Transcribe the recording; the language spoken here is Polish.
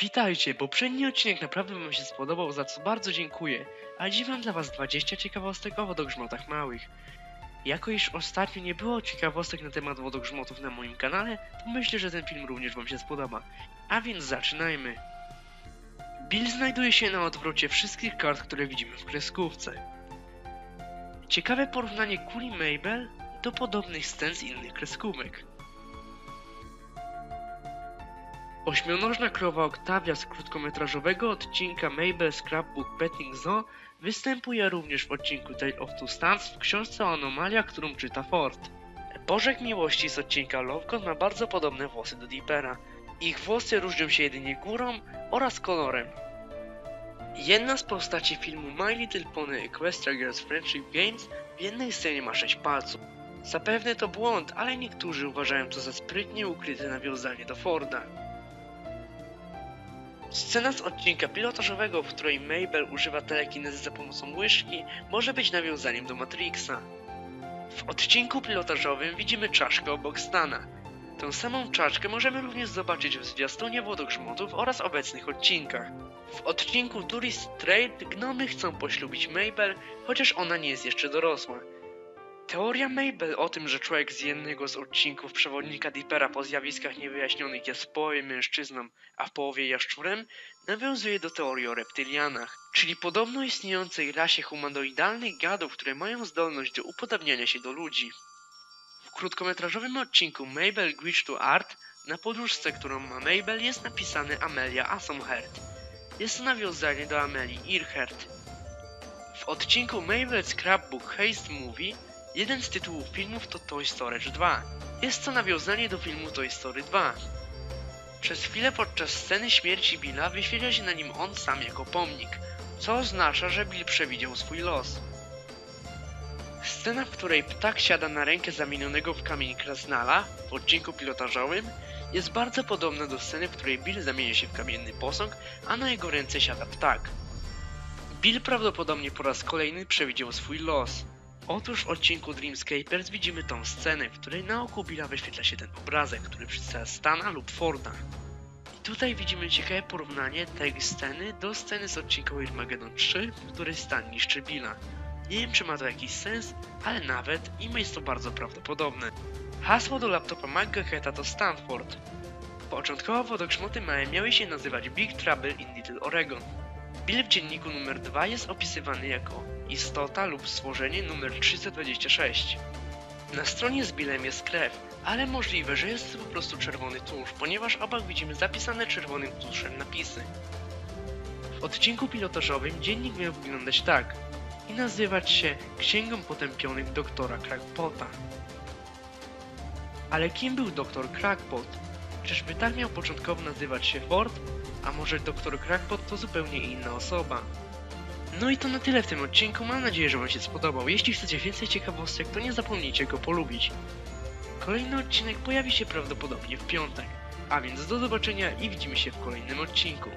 Witajcie, poprzedni odcinek naprawdę wam się spodobał, za co bardzo dziękuję. A dziś mam dla was 20 ciekawostek o wodogrzmotach małych. Jako iż ostatnio nie było ciekawostek na temat wodogrzmotów na moim kanale, to myślę, że ten film również wam się spodoba. A więc zaczynajmy. Bill znajduje się na odwrocie wszystkich kart, które widzimy w kreskówce. Ciekawe porównanie kuli Mabel do podobnych scen z innych kreskówek. Ośmionożna krowa Octavia z krótkometrażowego odcinka Mabel Scrapbook Petting Zoo występuje również w odcinku Tale of Two Stars w książce o anomaliach, którą czyta Ford. Bożek Miłości z odcinka Lovecon ma bardzo podobne włosy do Deepera. Ich włosy różnią się jedynie górą oraz kolorem. Jedna z postaci filmu My Little Pony Equestria Girls Friendship Games w jednej scenie ma 6 palców. Zapewne to błąd, ale niektórzy uważają to za sprytnie ukryte nawiązanie do Forda. Scena z odcinka pilotażowego, w której Mabel używa telekinezy za pomocą łyżki, może być nawiązaniem do Matrixa. W odcinku pilotażowym widzimy czaszkę obok Stana. Tę samą czaszkę możemy również zobaczyć w zwiastunie wodogrzmotów oraz obecnych odcinkach. W odcinku Tourist Trade gnomy chcą poślubić Mabel, chociaż ona nie jest jeszcze dorosła. Teoria Mabel o tym, że człowiek z jednego z odcinków przewodnika Deepera po zjawiskach niewyjaśnionych jest w połowie mężczyzną, a w połowie jaszczurem, nawiązuje do teorii o reptylianach, czyli podobno istniejącej rasie humanoidalnych gadów, które mają zdolność do upodabniania się do ludzi. W krótkometrażowym odcinku Mabel Glitch to Art na podróżce, którą ma Mabel jest napisane Amelia Asomherd. Jest to nawiązanie do Amelii Earhart. W odcinku Mabel Scrapbook Haste Movie Jeden z tytułów filmów to Toy Story 2. Jest to nawiązanie do filmu Toy Story 2. Przez chwilę podczas sceny śmierci Billa wyświetla się na nim on sam jako pomnik, co oznacza, że Bill przewidział swój los. Scena, w której ptak siada na rękę zamienionego w kamień krasnala w odcinku pilotażowym jest bardzo podobna do sceny, w której Bill zamienia się w kamienny posąg, a na jego ręce siada ptak. Bill prawdopodobnie po raz kolejny przewidział swój los. Otóż w odcinku Dreamscapers widzimy tą scenę, w której na oku Billa wyświetla się ten obrazek, który przedstawia Stana lub Forda. I tutaj widzimy ciekawe porównanie tej sceny do sceny z odcinka Armageddon 3, w której Stan niszczy Billa. Nie wiem czy ma to jakiś sens, ale nawet im jest to bardzo prawdopodobne. Hasło do laptopa McGaheta to Stanford. Początkowo wodogrzmoty małe miały się nazywać Big Trouble in Little Oregon. Bill w dzienniku numer 2 jest opisywany jako istota lub stworzenie numer 326. Na stronie z Billem jest krew, ale możliwe, że jest to po prostu czerwony tusz, ponieważ obok widzimy zapisane czerwonym tuszem napisy. W odcinku pilotażowym dziennik miał wyglądać tak i nazywać się Księgą Potępionych doktora Crackpota. Ale kim był doktor Crackpot? Czyżby tak miał początkowo nazywać się Ford? A może doktor Crackpot to zupełnie inna osoba? No i to na tyle w tym odcinku, mam nadzieję, że wam się spodobał. Jeśli chcecie więcej ciekawostek, to nie zapomnijcie go polubić. Kolejny odcinek pojawi się prawdopodobnie w piątek. A więc do zobaczenia i widzimy się w kolejnym odcinku.